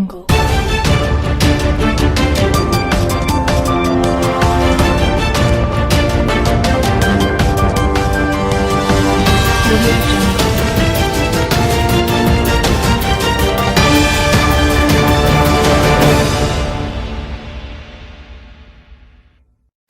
jungle. Jungle.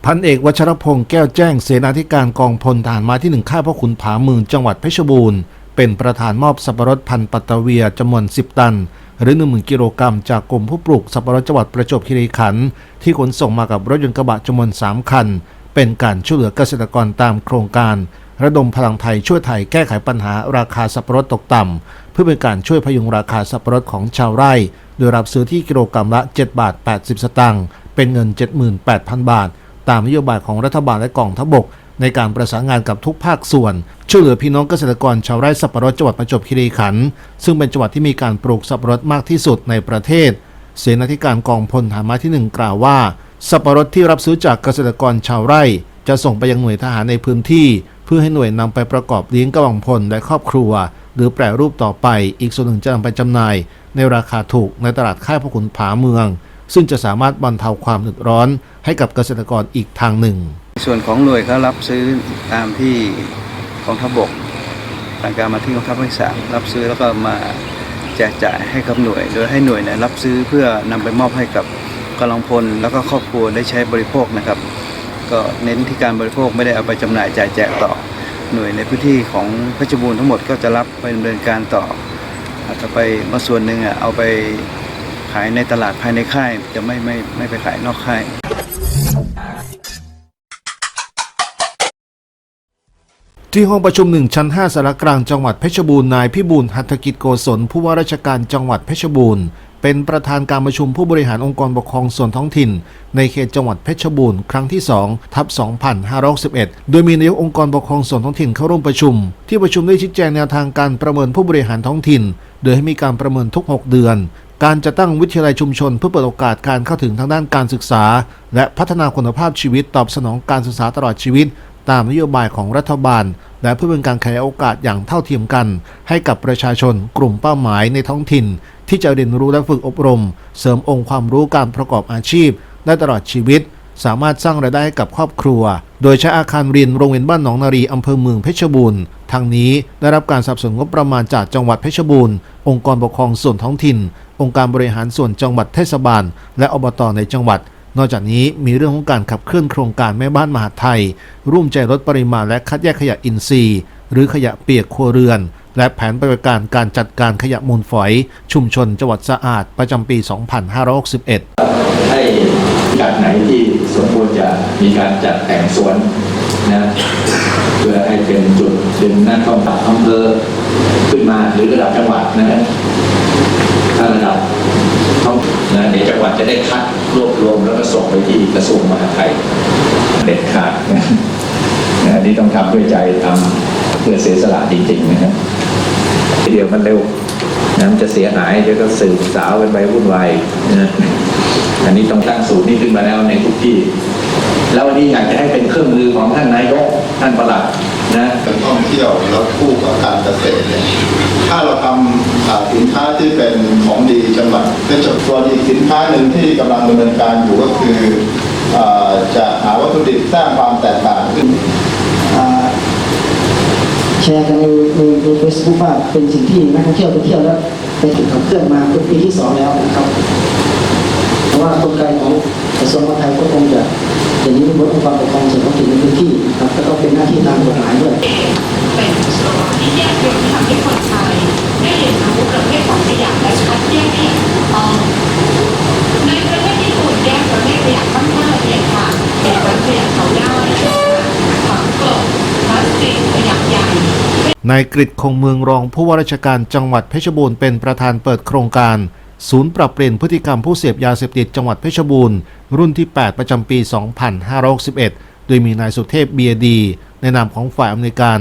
พันเอกวัชรพงษ์แก้วแจ้งเสนาธิการกองพลทหารมาที่หนึ่งค่ายพ่อขุนผาเมืองจังหวัดเพชรบูรณ์ เป็นประธานมอบสับปะรดพันธุ์ปัตตะเวียจำนวน 10 ตัน หรือ 10,000 กิโลกรัมจากกรมผู้ปลูกสับปะรดจังหวัดประจวบคีรีขันธ์ที่ขนส่งมากับรถยนต์กระบะจำนวน 3 คัน เป็นการช่วยเหลือเกษตรกรตามโครงการ ระดมพลังไทยช่วยไทยแก้ไขปัญหาราคาสับปะรดตกต่ำเพื่อเป็นการช่วยพยุงราคาสับปะรดของชาวไร่ โดยรับซื้อที่กิโลกรัมละ 7 บาท 80 สตางค์เป็นเงิน 78,000 บาท ตามนโยบายของรัฐบาลและกองทัพบก ในการประสานงานกับทุกภาคส่วน ช่วยเหลือพี่น้องเกษตรกรชาวไร่สับปะรดจังหวัดประจวบคีรีขันธ์ซึ่งเป็นจังหวัดที่มีการปลูกสับปะรดมากที่สุดในประเทศ เสนาธิการกองพลฐานมาที่หนึ่งกล่าวว่า สับปะรดที่รับซื้อจากเกษตรกรชาวไร่ จะส่งไปยังหน่วยทหารในพื้นที่ เพื่อให้หน่วยนำไปประกอบเลี้ยงกำลังพลและครอบครัว หรือแปรรูปต่อไป อีกส่วนหนึ่งจะนำไปจำหน่าย ในราคาถูกในตลาดค่ายพระขุนผาเมือง ซึ่งจะสามารถบรรเทาความเดือดร้อนให้กับเกษตรกรอีกทางหนึ่ง ส่วนของหน่วยเขารับซื้อตามที่กองทัพบกสั่งการมาที่กองทัพภาคที่สามรับซื้อแล้วก็มาแจกจ่ายให้กับหน่วย โดยให้หน่วยเนี่ยรับซื้อเพื่อนำไปมอบให้กับกำลังพลแล้วก็ครอบครัวได้ใช้บริโภคนะครับ ก็เน้นที่การบริโภคไม่ได้เอาไปจำหน่ายจ่ายแจกต่อหน่วยในพื้นที่ของเพชรบูรณ์ทั้งหมดก็จะรับไปดำเนินการต่ออาจจะไปบางส่วนหนึ่งอะเอาไป ขายในตลาดภายในค่าย จะไม่ไม่ไม่ไปขายนอกค่าย ที่ห้องประชุมหนึ่งชั้น 5สารกลางจังหวัดเพชรบูรณ์นายพิบูลหัตถกิจโกศลผู้ว่าราชการจังหวัดเพชรบูรณ์ เป็นประธานการประชุมผู้บริหารองค์กรปกครองส่วนท้องถิ่น ในเขตจังหวัดเพชรบูรณ์ครั้งที่2ทับ2561 โดยมีนายกองค์กรปกครองส่วนท้องถิ่นเข้าร่วมประชุม ที่ประชุมได้ชี้แจงแนวทางการประเมินผู้บริหารท้องถิ่น โดยให้มีการประเมินทุก 6 เดือนการจะตั้งวิทยาลัยชุมชนเพื่อเปิดโอกาสการเข้าถึงทางด้านการศึกษา และพัฒนาคุณภาพชีวิตตอบสนองการศึกษาตลอดชีวิต ตามนโยบายของรัฐบาล และเพื่อเป็นการขยายโอกาสอย่างเท่าเทียมกัน ให้กับประชาชนกลุ่มเป้าหมายในท้องถิ่น ที่จะเรียนรู้และฝึกอบรม เสริมองค์ความรู้การประกอบอาชีพ ได้ตลอดชีวิต สามารถสร้างรายได้ให้กับครอบครัว โดยใช้อาคารเรียนโรงเรียนบ้านหนองนารีอำเภอเมืองเพชรบูรณ์ทางนี้ได้รับการสนับสนุนงบประมาณจากจังหวัดเพชรบูรณ์องค์กรปกครองส่วนท้องถิ่น องค์การบริหารส่วนจังหวัดเทศบาล และอบตในจังหวัดนอกจากนี้มีเรื่องของการขับเคลื่อนโครงการแม่บ้านมหาไทย ร่วมใจลดปริมาณและคัดแยกขยะอินทรีย์ หรือขยะเปียกครัวเรือน และแผนปฏิบัติการการจัดการขยะมูลฝอย ชุมชนจังหวัดสะอาดประจำปี 2561 ให้การไหนที่สมควรจะมีการจัดแต่งสวนนะเพื่อให้เป็นจุดดึงนักท่องเที่ยวอำเภอขึ้นมาหรือระดับจังหวัดนะฮะถ้าระดับท้องนะเดี๋ยวจังหวัดจะได้คัดรวบรวมแล้วก็ส่งไปที่กระทรวงมหาดไทยเด็ดขาดนะนะอันนี้ต้องทำด้วยใจทำ เพื่อเสียสละจริงๆนะฮะเดี๋ยวมันเร็วนะมันจะเสียหายเดี๋ยวก็สืบสาวกันไปวุ่นวายนะอันนี้ต้องตั้งศูนย์นี้ขึ้นมาแล้วในทุกที่ แล้ววันนี้อยากจะให้เป็นเครื่องมือของท่านนายกท่านประหลัดนะการท่องเที่ยวแล้วคู่กับการเกษตรเนี่ยถ้าเราทำสินค้าที่เป็นของดีจังหวัดเพชรบูรณ์ส่วนอีสินค้าหนึ่งที่กำลังดำเนินการอยู่ก็คือจะหาวัตถุดิบสร้างความแตกต่างขึ้น แชร์กันในในในเฟซบุ๊กว่าเป็นสิ่งที่นักท่องเที่ยวไปเที่ยวแล้วไปถูกขับเคลื่อนมาเป็นปีที่สองแล้วนะครับเพราะว่ากลไกของกระทรวงมหาดไทยก็คงจะอย่างนี้เป็นบทค์กรปกครองส่วนท้องถิ่นในพื้นที่ครับแล้วก็เป็นหน้าที่ตามกฎหมายด้วยเป็นที่แยกยนทำให้คนไทยได้เรียนรู้ประเภทของขยะและคัดแยกขยะถูกต้องในประเทศญี่ปุ่นแยกประเภทขยะค่อนข้างละเอียดค่ะแยกประเภทเขาได้ฝังกลบพลาสติกขยะใหญ่ นายกฤษคงเมืองรองผู้ว่าราชการจังหวัดเพชรบูรณ์เป็นประธานเปิดโครงการ ศูนย์ปรับเปลี่ยนพฤติกรรมผู้เสพยาเสพติดจังหวัดเพชรบูรณ์รุ่นที่ 8 ประจำปี 2561 โดยมีนายสุเทพเบียดี ในนามของฝ่ายอำนวยการ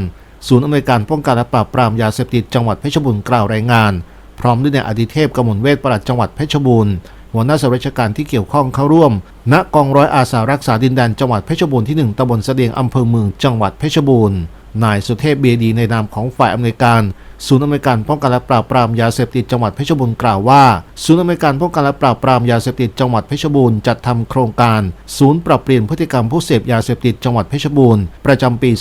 ศูนย์อำนวยการป้องกันและปราบปรามยาเสพติดจังหวัดเพชรบูรณ์กล่าวรายงาน พร้อมด้วยนายอดิเทพกมลเวทปลัดจังหวัดเพชรบูรณ์หัวหน้าส่วนราชการที่เกี่ยวข้องเข้าร่วม ณกองร้อยอาสารักษาดินแดนจังหวัดเพชรบูรณ์ที่ 1ตำบลเสดียงอำเภอเมืองจังหวัดเพชรบูรณ์ นายสุเทพเบียดีในนามของฝ่ายอำนวยการ ศูนย์อำนวยการป้องกันและปราบปรามยาเสพติดจังหวัดเพชรบูรณ์กล่าวว่า ศูนย์อำนวยการป้องกันและปราบปรามยาเสพติดจังหวัดเพชรบูรณ์จัดทำโครงการ ศูนย์ปรับเปลี่ยนพฤติกรรมผู้เสพยาเสพติดจังหวัดเพชรบูรณ์ประจำปี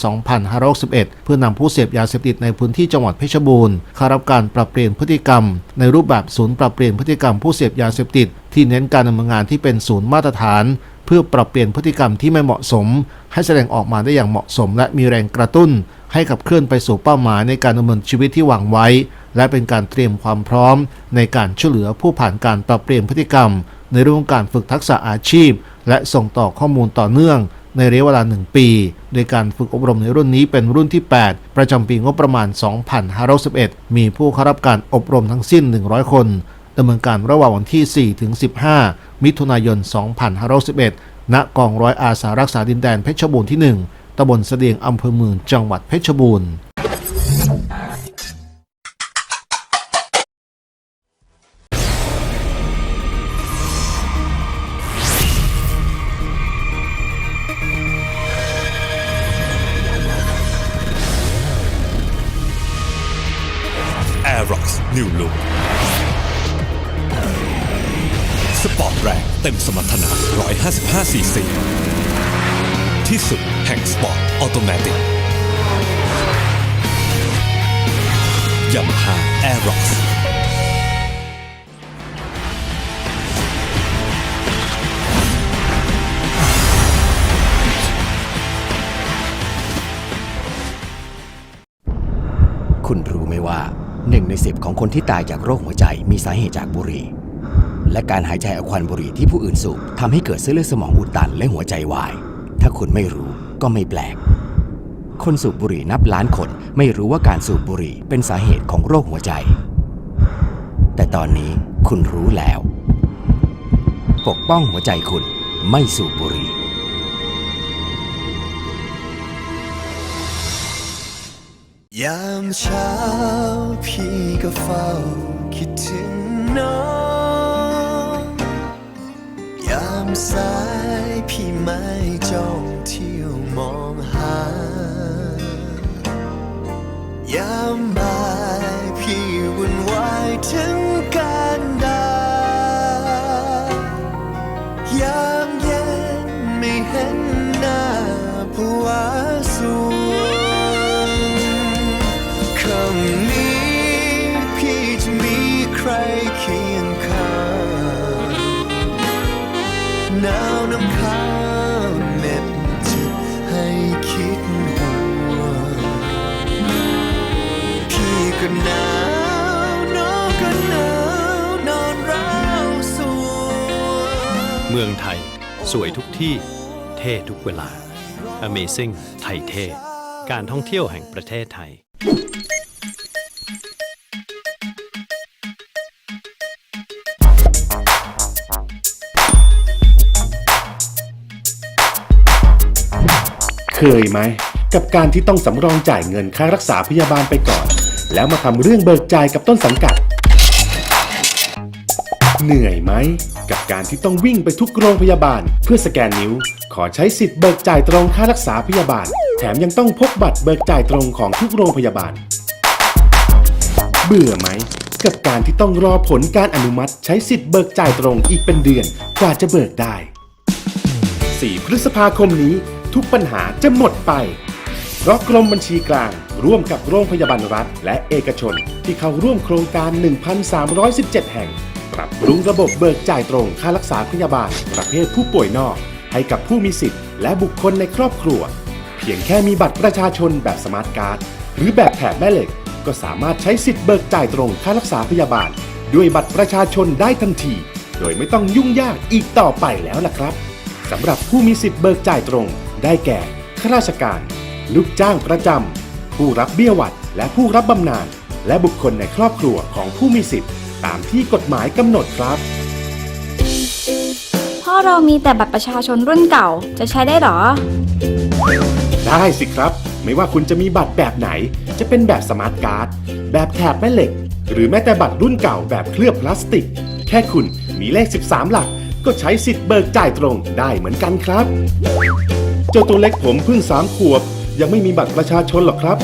2561 เพื่อนำผู้เสพยาเสพติดในพื้นที่จังหวัดเพชรบูรณ์เข้ารับการปรับเปลี่ยนพฤติกรรม ในรูปแบบศูนย์ปรับเปลี่ยนพฤติกรรมผู้เสพยาเสพติดที่เน้นการดำเนินงานที่เป็นศูนย์มาตรฐาน เพื่อปรับเปลี่ยนพฤติกรรมที่ไม่เหมาะสม ให้แสดงออกมาได้อย่างเหมาะสม และมีแรงกระตุ้น ให้ขับเคลื่อนไปสู่เป้าหมายในการดำเนินชีวิตที่หวางไว้ และเป็นการเตรียมความพร้อม ในการช่วยเหลือผู้ผ่านการปรับเปลี่ยนพฤติกรรม ในเรื่องการฝึกทักษะอาชีพ และส่งต่อข้อมูลต่อเนื่อง ในระยะเวลา 1 ปี โดยการฝึกอบรมในรุ่นนี้เป็นรุ่นที่ 8 ประจำปีงบประมาณ 2511 มีผู้เข้ารับการอบรมทั้งสิ้น 100 คนดำเนินการระหว่างวันที่ 4 ถึง 15 มิถุนายน 2511ณกองร้อยอาสารักษาดินแดนเพชรบูรณ์ที่ 1ตำบลเสดียงอำเภอเมืองจังหวัดเพชรบูรณ์ Aerox New Look ปอร์ตแรงเต็มสมรรถนะ 155 ซีซี ที่สุดแห่งสปอร์ตออโตเมติกยามาฮ่า Aerox คุณรู้ไหมว่าหนึ่งในสิบของคนที่ตายจากโรคหัวใจมีสาเหตุจากบุหรี่ และการหายใจเอาควันบุหรี่ที่ผู้อื่นสูบทำให้เกิดเส้นเลือดสมองอุดตันและหัวใจวาย ถ้าคุณไม่รู้ก็ไม่แปลก คนสูบบุหรี่นับล้านคนไม่รู้ว่าการสูบบุหรี่เป็นสาเหตุของโรคหัวใจ แต่ตอนนี้คุณรู้แล้ว ปกป้องหัวใจคุณไม่สูบบุหรี่ยามเช้าพี่ก็เฝ้าคิดถึงน้องามสายพี่ไม่จ้องเที่ยวมองหา ยามบ่ายพี่วุ่นวายถึงการดายามเย็นไม่เห็นหน้าผู้ว่าสวง เมืองไทย สวยทุกที่ เท่ทุกเวลา Amazing ไทยเท่ การท่องเที่ยวแห่งประเทศไทย เคยไหม กับการที่ต้องสำรองจ่ายเงินค่ารักษาพยาบาลไปก่อน แล้วมาทำเรื่องเบิกจ่ายกับต้นสังกัด เหนื่อยไหม กับการที่ต้องวิ่งไปทุกโรงพยาบาล เพื่อสแกนนิ้ว ขอใช้สิทธิ์เบิกจ่ายตรงค่ารักษาพยาบาล แถมยังต้องพกบัตรเบิกจ่ายตรงของทุกโรงพยาบาล เบื่อไหม กับการที่ต้องรอผลการอนุมัติใช้สิทธิ์เบิกจ่ายตรงอีกเป็นเดือนกว่าจะเบิกได้ 4 พฤษภาคมนี้ทุกปัญหาจะหมดไป เพราะกรมบัญชีกลาง ร่วมกับโรงพยาบาลรัฐ และเอกชน ที่เข้าร่วมโครงการ 1,317 แห่ง ปรับปรุงระบบเบิกจ่ายตรงค่ารักษาพยาบาล ประเภทผู้ป่วยนอก ให้กับผู้มีสิทธิ์และบุคคลในครอบครัว เพียงแค่มีบัตรประชาชนแบบสมาร์ทการ์ดหรือแบบแถบแม่เหล็ก ก็สามารถใช้สิทธิ์เบิกจ่ายตรงค่ารักษาพยาบาล ด้วยบัตรประชาชนได้ทันที โดยไม่ต้องยุ่งยากอีกต่อไปแล้วล่ะครับสำหรับผู้มีสิทธิ์เบิกจ่ายตรง ได้แก่ข้าราชการ ลูกจ้างประจำผู้รับเบี้ยหวัดและผู้รับบำนาญและบุคคลในครอบครัวของผู้มีสิทธิ์ ตามที่กฎหมายกำหนดครับ พ่อเรามีแต่บัตรประชาชนรุ่นเก่าจะใช้ได้หรอ ได้สิครับ ไม่ว่าคุณจะมีบัตรแบบไหน จะเป็นแบบสมาร์ทการ์ด แบบแถบแม่เหล็ก หรือแม้แต่บัตรรุ่นเก่าแบบเคลือบพลาสติก แค่คุณมีเลข 13 หลัก ก็ใช้สิทธิ์เบิกจ่ายตรงได้เหมือนกันครับ เจ้าตัวเล็กผมเพิ่ง3ขวบ ยังไม่มีบัตรประชาชนหรอกครับ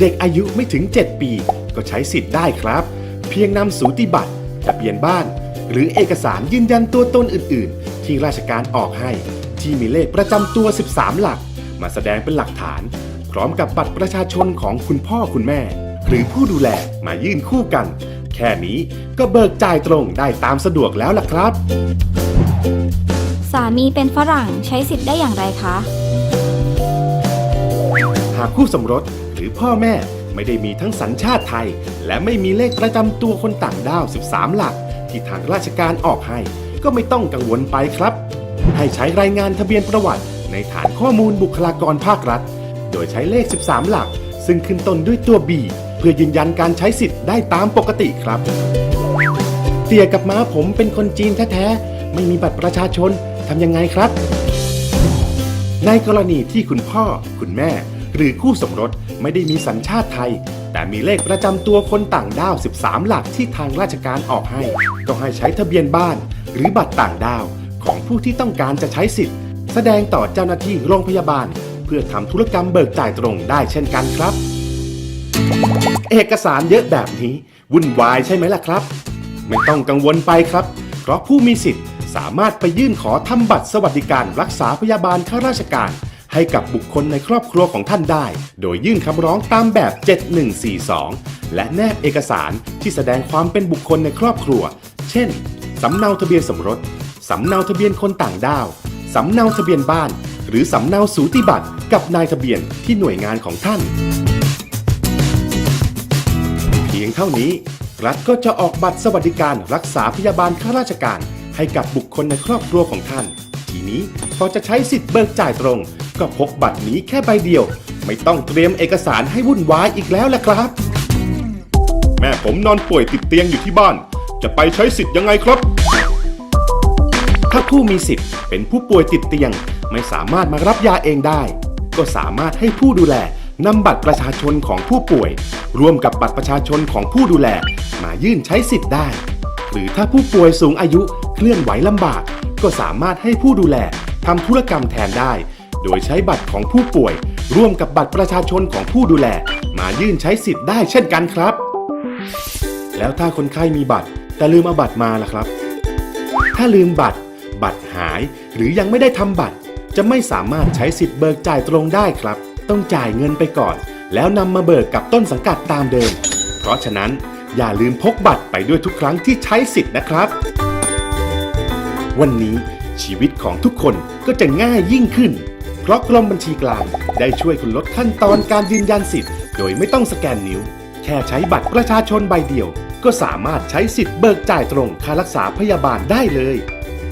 เด็กอายุไม่ถึง 7 ปี ก็ใช้สิทธิ์ได้ครับ เพียงนำสูติบัตรทะเบียนบ้าน หรือเอกสารยืนยันตัวตนอื่น ๆ ที่ราชการออกให้ ที่มีเลขประจำตัว 13 หลัก มาแสดงเป็นหลักฐาน พร้อมกับบัตรประชาชนของคุณพ่อคุณแม่ หรือผู้ดูแลมายื่นคู่กัน แค่นี้ก็เบิกจ่ายตรงได้ตามสะดวกแล้วล่ะครับ สามีเป็นฝรั่งใช้สิทธิ์ได้อย่างไรคะ หากคู่สมรสหรือพ่อแม่ ไม่ได้มีทั้งสัญชาติไทย และไม่มีเลขประจำตัวคนต่างด้าว 13 หลัก ที่ทางราชการออกให้ ก็ไม่ต้องกังวลไปครับ ให้ใช้รายงานทะเบียนประวัติ ในฐานข้อมูลบุคลากรภาครัฐ โดยใช้เลข 13 หลัก ซึ่งขึ้นต้นด้วยตัว B เพื่อยืนยันการใช้สิทธิ์ได้ตามปกติครับ เตี่ยกับม้าผมเป็นคนจีนแท้ๆไม่มีบัตรประชาชนทำยังไงครับในกรณีที่คุณพ่อ คุณแม่ หรือคู่สมรสไม่ได้มีสัญชาติไทย แต่มีเลขประจำตัวคนต่างด้าว 13 หลักที่ทางราชการออกให้ ก็ให้ใช้ทะเบียนบ้าน หรือบัตรต่างด้าว ของผู้ที่ต้องการจะใช้สิทธิ์ แสดงต่อเจ้าหน้าที่โรงพยาบาล เพื่อทำธุรกรรมเบิกจ่ายตรงได้เช่นกันครับ เอกสารเยอะแบบนี้ วุ่นวายใช่ไหมล่ะครับ ไม่ต้องกังวลไปครับ เพราะผู้มีสิทธิ์สามารถไปยื่นขอทำบัตรสวัสดิการรักษาพยาบาลข้าราชการ ให้กับบุคคลในครอบครัวของท่านได้ โดยยื่นคำร้องตามแบบ 7142 และแนบเอกสารที่แสดงความเป็นบุคคลในครอบครัว เช่น สำเนาทะเบียนสมรส สำเนาทะเบียนคนต่างด้าว สำเนาทะเบียนบ้าน หรือสำเนาสูติบัตรกับนายทะเบียนที่หน่วยงานของท่าน เพียงเท่านี้รัฐก็จะออกบัตรสวัสดิการรักษาพยาบาลข้าราชการ ให้กับบุคคลในครอบครัวของท่าน ทีนี้พอจะใช้สิทธิ์เบิกจ่ายตรง ก็พกบัตรนี้แค่ใบเดียว ไม่ต้องเตรียมเอกสารให้วุ่นวายอีกแล้วแหละครับ แม่ผมนอนป่วยติดเตียงอยู่ที่บ้าน จะไปใช้สิทธิ์ยังไงครับ ถ้าผู้มีสิทธิ์เป็นผู้ป่วยติดเตียง ไม่สามารถมารับยาเองได้ ก็สามารถให้ผู้ดูแลนำบัตรประชาชนของผู้ป่วย ร่วมกับบัตรประชาชนของผู้ดูแล มายื่นใช้สิทธิ์ได้ หรือถ้าผู้ป่วยสูงอายุเคลื่อนไหวลำบาก ก็สามารถให้ผู้ดูแลทำธุรกรรมแทนได้ โดยใช้บัตรของผู้ป่วย ร่วมกับบัตรประชาชนของผู้ดูแล มายื่นใช้สิทธิ์ได้เช่นกันครับ แล้วถ้าคนไข้มีบัตร แต่ลืมเอาบัตรมาล่ะครับ ถ้าลืมบัตร บัตรหายหรือยังไม่ได้ทำบัตร จะไม่สามารถใช้สิทธิ์เบิกจ่ายตรงได้ครับ ต้องจ่ายเงินไปก่อน แล้วนำมาเบิกกับต้นสังกัดตามเดิม เพราะฉะนั้นอย่าลืมพกบัตรไปด้วยทุกครั้งที่ใช้สิทธิ์นะครับ วันนี้ชีวิตของทุกคนก็จะง่ายยิ่งขึ้น เพราะกรมบัญชีกลางได้ช่วยคุณลดขั้นตอนการยืนยันสิทธิ์ โดยไม่ต้องสแกนนิ้ว แค่ใช้บัตรประชาชนใบเดียว ก็สามารถใช้สิทธิ์เบิกจ่ายตรงค่ารักษาพยาบาลได้เลย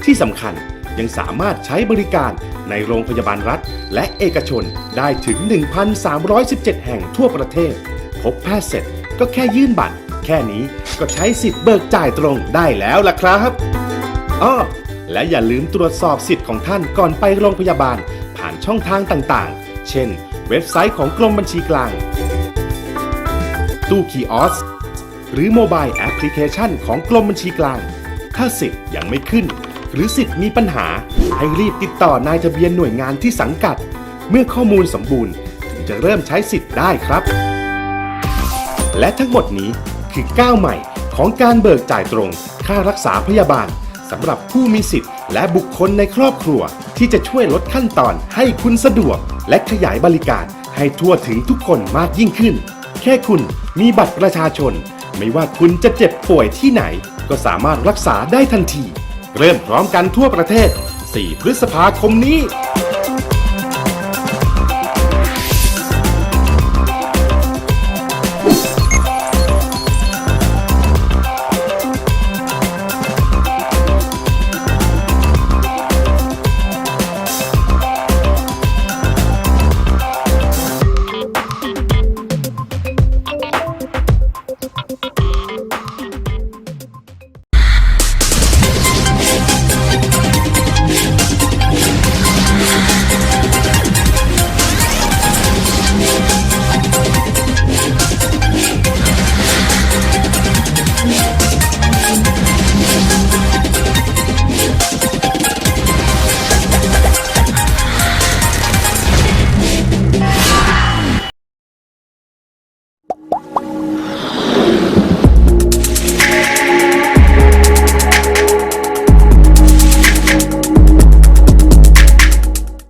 ที่สำคัญยังสามารถใช้บริการในโรงพยาบาลรัฐ และเอกชนได้ถึง 1,317 แห่งทั่วประเทศ พบแพทย์เสร็จก็แค่ยื่นบัตร แค่นี้ก็ใช้สิทธิ์เบิกจ่ายตรงได้แล้วล่ะครับอ้อและอย่าลืมตรวจสอบสิทธิ์ของท่านก่อนไปโรงพยาบาลานช่องทางต่างๆ เช่น เว็บไซต์ของกรมบัญชีกลาง ตู้คีออสหรือโมบายแอปพลิเคชันของกรมบัญชีกลาง ถ้าสิทธิ์ยังไม่ขึ้น หรือสิทธิ์มีปัญหา ให้รีบติดต่อนายทะเบียนหน่วยงานที่สังกัด เมื่อข้อมูลสมบูรณ์ถึงจะเริ่มใช้สิทธิ์ได้ครับ และทั้งหมดนี้คือก้าวใหม่ของการเบิกจ่ายตรง ค่ารักษาพยาบาลสำหรับผู้มีสิทธิ์และบุคคลในครอบครัว ที่จะช่วยลดขั้นตอนให้คุณสะดวก และขยายบริการให้ทั่วถึงทุกคนมากยิ่งขึ้น แค่คุณมีบัตรประชาชน ไม่ว่าคุณจะเจ็บป่วยที่ไหน ก็สามารถรักษาได้ทันที เริ่มพร้อมกันทั่วประเทศ 4 พฤษภาคมนี้